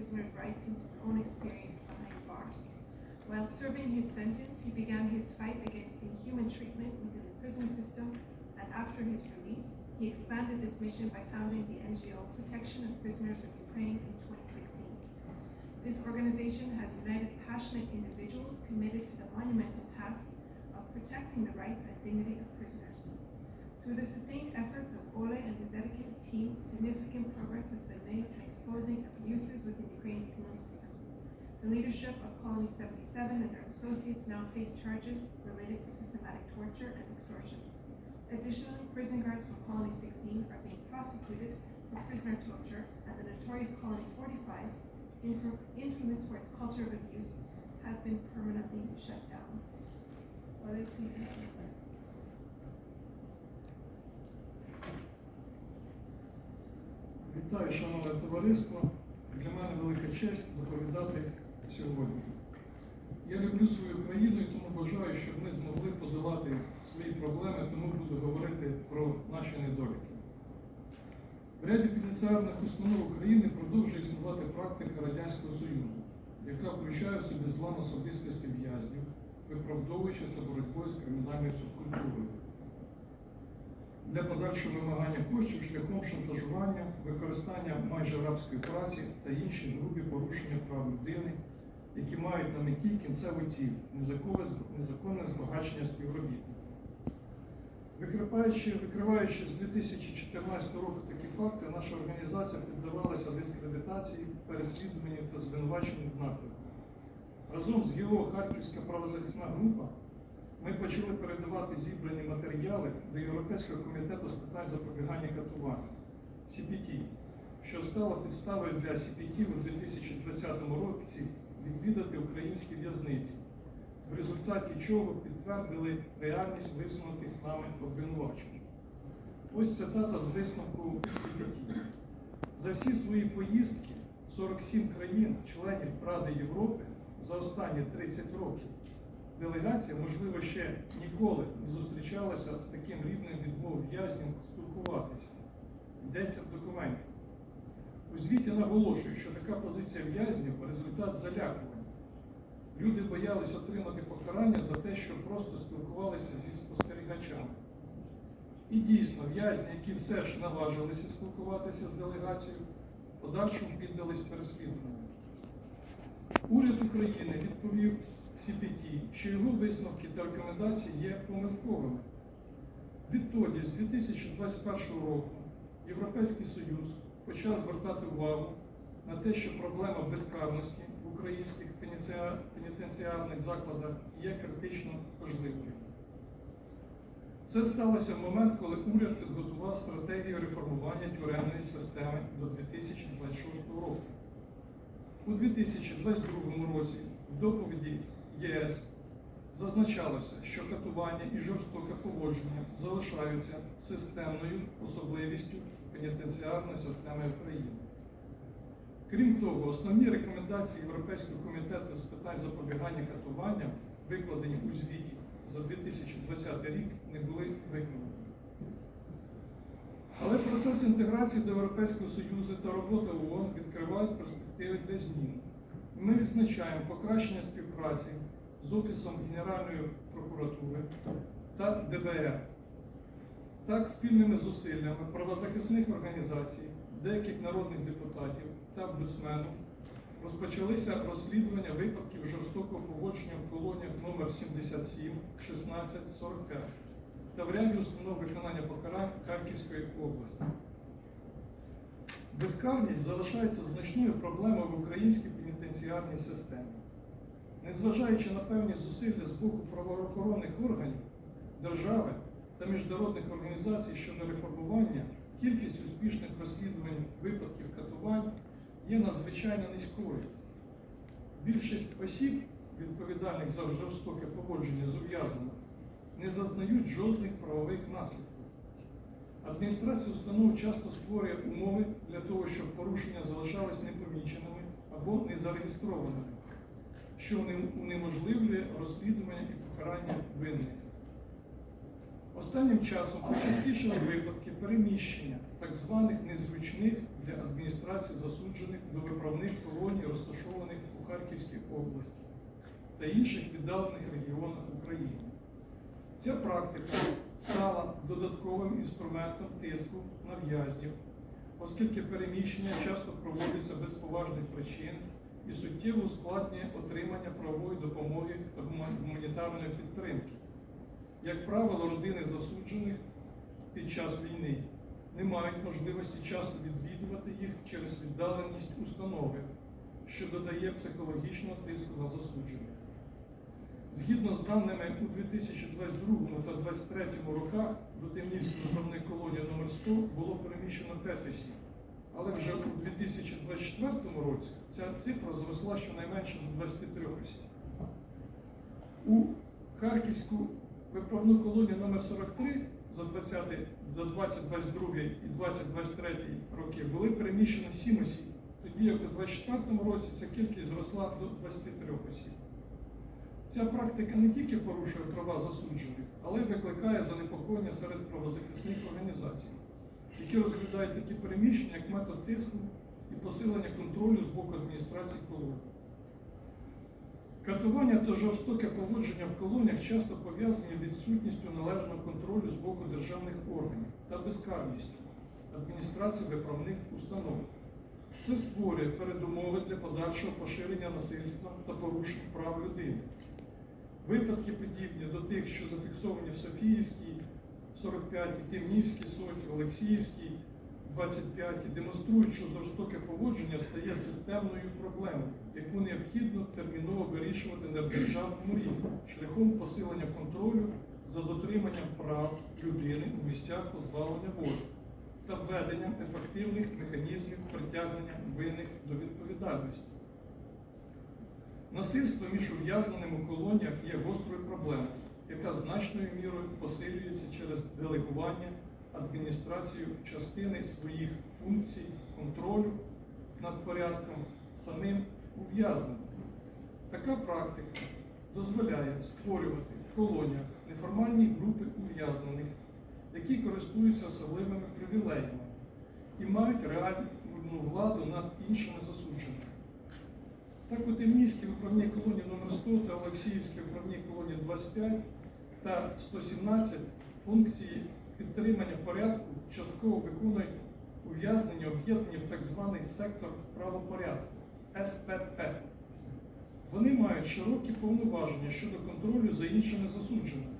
prisoner's rights since his own experience behind bars. While serving his sentence, he began his fight against inhuman treatment within the prison system, and after his release, he expanded this mission by founding the NGO Protection of Prisoners of Ukraine in 2016. This organization has united passionate individuals committed to the monumental task of protecting the rights and dignity of prisoners. Through the sustained efforts of Ole and his dedicated team, significant abuses within Ukraine's penal system. The leadership of Colony 77 and their associates now face charges related to systematic torture and extortion. Additionally, prison guards from Colony 16 are being prosecuted for prisoner torture, and the notorious Colony 45, infam- infamous for its culture of abuse, has been permanently shut down. Please. Вітаю, шановне товариство. Для мене велика честь доповідати сьогодні. Я люблю свою країну і тому бажаю, щоб ми змогли подолати свої проблеми, тому буду говорити про наші недоліки. В ряді пенітенціарних установ України продовжує існувати практика Радянського Союзу, яка включає в собі злам особистості в'язнів, виправдовуючи це боротьбою з кримінальною субкультурою для подальшого вимагання коштів шляхом шантажування, використання майже рабської праці та інші грубі порушення прав людини, які мають на меті кінцеву ціль незаконне, збагачення співробітників. Викриваючи, викриваючи з 2014 року такі факти, наша організація піддавалася дискредитації, переслідуванню та звинуваченню в напрямку. Разом з ГІО Харківська правозахисна група ми почали передавати зібрані матеріали до Європейського комітету з питань запобігання катувань CPT, що стало підставою для CPT у 2020 році відвідати українські в'язниці, в результаті чого підтвердили реальність висунутих нами обвинувачень. Ось цитата з висновку CPT. За всі свої поїздки 47 країн, членів Ради Європи за останні 30 років делегація, можливо, ще ніколи не зустрічалася з таким рівнем відмов в'язнів спілкуватися. Йдеться в документі. У звіті наголошую, що така позиція в'язнів результат залякування. Люди боялися отримати покарання за те, що просто спілкувалися зі спостерігачами. І дійсно, в'язні, які все ж наважилися спілкуватися з делегацією, подальшому піддались переслідуванню. Уряд України відповів CPT, що його висновки та рекомендації є помилковими. Відтоді, з 2021 року, Європейський Союз почав звертати увагу на те, що проблема безкарності в українських пенітенціарних закладах є критично важливою. Це сталося в момент, коли уряд підготував стратегію реформування тюремної системи до 2026 року. У 2022 році в доповіді ЄС зазначалося, що катування і жорстоке поводження залишаються системною особливістю пенітенціарної системи України. Крім того, основні рекомендації Європейського комітету з питань запобігання катуванням, викладені у звіті за 2020 рік, не були виконані. Але процес інтеграції до Європейського Союзу та робота ООН відкривають перспективи для змін. Ми відзначаємо покращення співпраці з Офісом Генеральної прокуратури та ДБР. Так, спільними зусиллями правозахисних організацій, деяких народних депутатів та омбудсмену розпочалися розслідування випадків жорстокого поводження в колоніях номер 77, 16, 45 та в ряді установ виконання покарань Харківської області. Безкарність залишається значною проблемою в українській пенітенціарній системі. Незважаючи на певні зусилля з боку правоохоронних органів, держави та міжнародних організацій щодо реформування, кількість успішних розслідувань випадків катувань є надзвичайно низькою. Більшість осіб, відповідальних за жорстоке поводження з ув'язненими, не зазнають жодних правових наслідків. Адміністрація установ часто створює умови для того, щоб порушення залишались непоміченими або незареєстрованими, що унеможливлює розслідування і покарання винних. Останнім часом почастішали випадки переміщення так званих незручних для адміністрації засуджених до виправних колоній, розташованих у Харківській області та інших віддалених регіонах України. Ця практика стала додатковим інструментом тиску на в'язнів, оскільки переміщення часто проводиться без поважних причин і суттєво ускладнює отримання правової допомоги та гуманітарної підтримки. Як правило, родини засуджених під час війни не мають можливості часто відвідувати їх через віддаленість установи, що додає психологічного тиску на засуджених. Згідно з даними у 2022 та 2023 роках до Темнівської виправної колонії номер 100 було переміщено 5 осіб. Але вже у 2024 році ця цифра зросла щонайменше до 23 осіб. У Харківську виправну колонію номер 43 за 20, за 2022 і 2023 роки були переміщено 7 осіб, тоді як у 2024 році ця кількість зросла до 23 осіб. Ця практика не тільки порушує права засуджених, але й викликає занепокоєння серед правозахисних організацій, які розглядають такі переміщення як метод тиску і посилення контролю з боку адміністрації колонії. Катування та жорстоке поводження в колоніях часто пов'язані відсутністю належного контролю з боку державних органів та безкарністю адміністрації виправних установ. Це створює передумови для подальшого поширення насильства та порушень прав людини. Випадки подібні до тих, що зафіксовані в Софіївській 45, Темнівській соті, Олексіївській 25, демонструють, що жорстоке поводження стає системною проблемою, яку необхідно терміново вирішувати на державному рівні шляхом посилення контролю за дотриманням прав людини у місцях позбавлення волі та введенням ефективних механізмів притягнення винних до відповідальності. Насильство між ув'язненими у колоніях є гострою проблемою, яка значною мірою посилюється через делегування адміністрацією частини своїх функцій контролю над порядком самим ув'язненим. Така практика дозволяє створювати в колоніях неформальні групи ув'язнених, які користуються особливими привілеями і мають реальну владу над іншими засудженими. Так у Темнівській виправній колонії номер 100 та Олексіївській виправній колонії 25 та 117 функції підтримання порядку частково виконують ув'язнені, об'єднані в так званий сектор правопорядку СПП. Вони мають широкі повноваження щодо контролю за іншими засудженими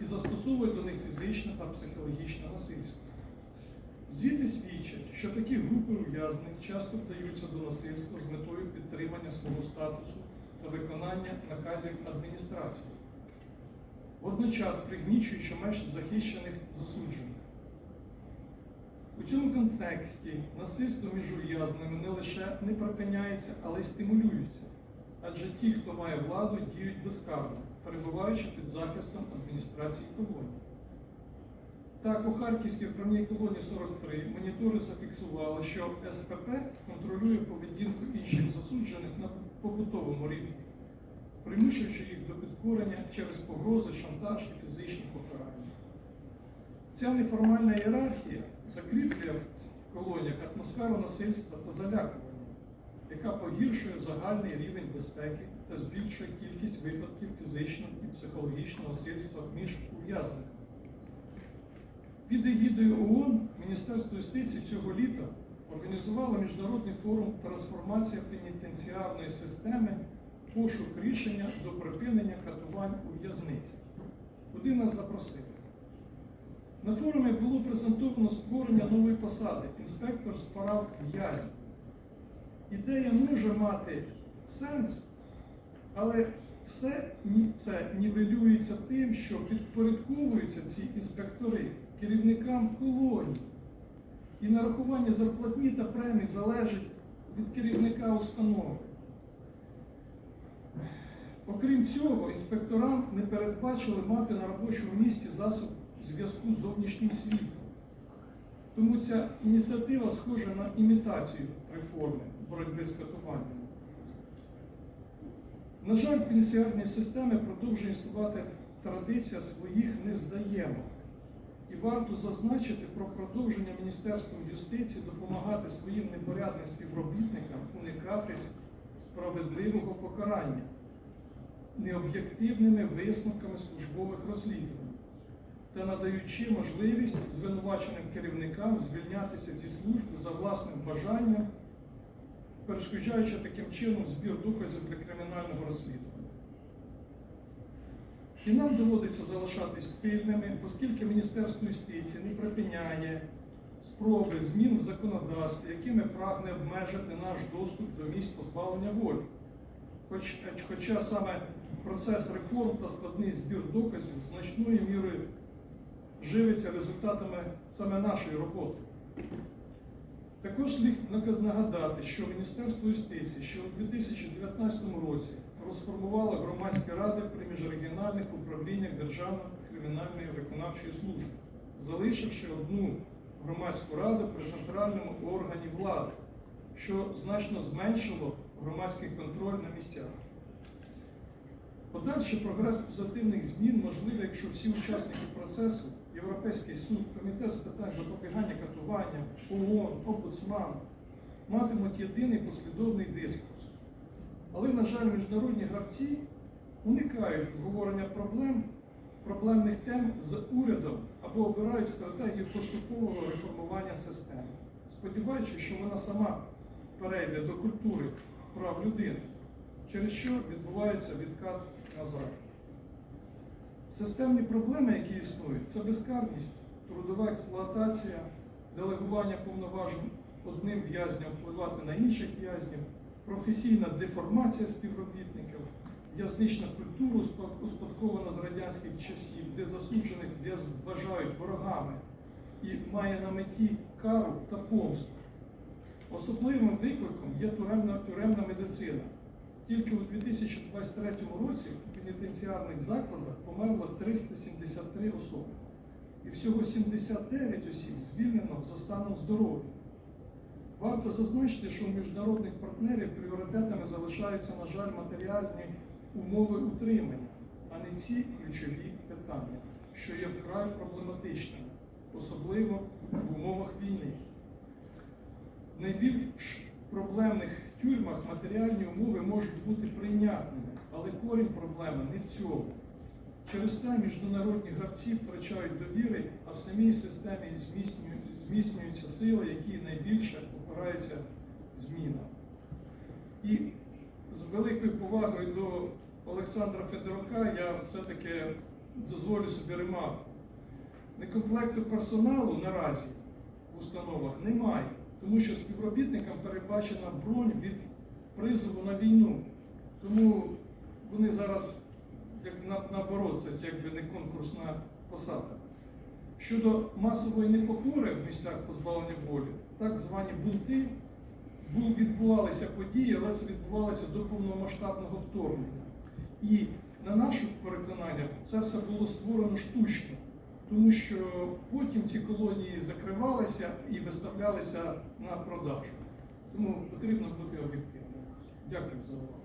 і застосовують до них фізичне та психологічне насильство. Звіти свідчать, що такі групи ув'язнених часто вдаються до насильства з метою підтримання свого статусу та виконання наказів адміністрації, водночас пригнічуючи меж захищених засуджених. У цьому контексті насильство між ув'язненими не лише не припиняється, але й стимулюється, адже ті, хто має владу, діють безкарно, перебуваючи під захистом адміністрації колонії. Так, у Харківській вправній колонії 43 монітори зафіксували, що СПП контролює поведінку інших засуджених на побутовому рівні, примушуючи їх до підкорення через погрози, шантаж і фізичні покарання. Ця неформальна ієрархія закріплює в колоніях атмосферу насильства та залякування, яка погіршує загальний рівень безпеки та збільшує кількість випадків фізичного і психологічного насильства між ув'язненими. Під егідою ООН Міністерство юстиції цього літа організувало міжнародний форум Трансформація пенітенціарної системи, пошук рішення до припинення катувань у в'язниці. Куди нас запросили? На форумі було презентовано створення нової посади інспектор з прав. Ідея може мати сенс, але все це нівелюється тим, що підпорядковуються ці інспектори керівникам колоній. І нарахування зарплатні та премій залежить від керівника установи. Окрім цього, інспекторам не передбачили мати на робочому місці засоб зв'язку з зовнішнім світом. Тому ця ініціатива схожа на імітацію реформи боротьби з катуванням. На жаль, в пенітенціарній системі продовжує існувати традиція своїх не здаємо. І І варто зазначити про продовження Міністерством юстиції допомагати своїм непорядним співробітникам уникати справедливого покарання необ'єктивними висновками службових розслідувань та надаючи можливість звинуваченим керівникам звільнятися зі служби за власним бажанням, перешкоджаючи таким чином збір доказів для кримінального розслідування. І нам доводиться залишатись пильними, оскільки Міністерство юстиції не припиняє спроби змін в законодавстві, якими прагне обмежити наш доступ до місць позбавлення волі. Хоч, хоча саме процес реформ та складний збір доказів значною мірою живиться результатами саме нашої роботи. Також слід нагадати, що Міністерство юстиції ще у 2019 році розформувало громадські ради при міжрегіональних управліннях Державної кримінальної виконавчої служби, залишивши одну громадську раду при центральному органі влади, що значно зменшило громадський контроль на місцях. Подальший прогрес позитивних змін можливий, якщо всі учасники процесу, Європейський суд, Комітет з питань запобігання катуванням, ООН, омбудсман, матимуть єдиний послідовний дискурс. Але, на жаль, міжнародні гравці уникають обговорення проблем, проблемних тем з урядом або обирають стратегію поступового реформування системи, сподіваючись, що вона сама перейде до культури прав людини, через що відбувається відкат назад. Системні проблеми, які існують, це безкарність, трудова експлуатація, делегування повноважень одним в'язням впливати на інших в'язнів, професійна деформація співробітників, в'язнична культура, успадкована з радянських часів, де засуджених вважають ворогами і має на меті кару та помсту. Особливим викликом є тюремна, тюремна медицина. Тільки у 2023 році у пенітенціарних закладах померло 373 особи. І всього 79 осіб звільнено за станом здоров'я. Варто зазначити, що у міжнародних партнерів пріоритетами залишаються, на жаль, матеріальні умови утримання, а не ці ключові питання, що є вкрай проблематичними, особливо в умовах війни. Найбільш проблемних тюрмах матеріальні умови можуть бути прийнятними, але корінь проблеми не в цьому. Через це міжнародні гравці втрачають довіри, а в самій системі зміцнюються сили, які найбільше опираються змінам. І з великою повагою до Олександра Федорука я все-таки дозволю собі ремарку. Некомплекту персоналу наразі в установах немає, тому що співробітникам передбачена бронь від призову на війну. Тому вони зараз, як на- наоборот, це якби не конкурсна посада. Щодо масової непокори в місцях позбавлення волі, так звані бунти, відбувалися події, але це відбувалося до повномасштабного вторгнення. І на наше переконання це все було створено штучно, тому що потім ці колонії закривалися і виставлялися на продажу. Тому потрібно бути об'єктивним. Дякую за увагу.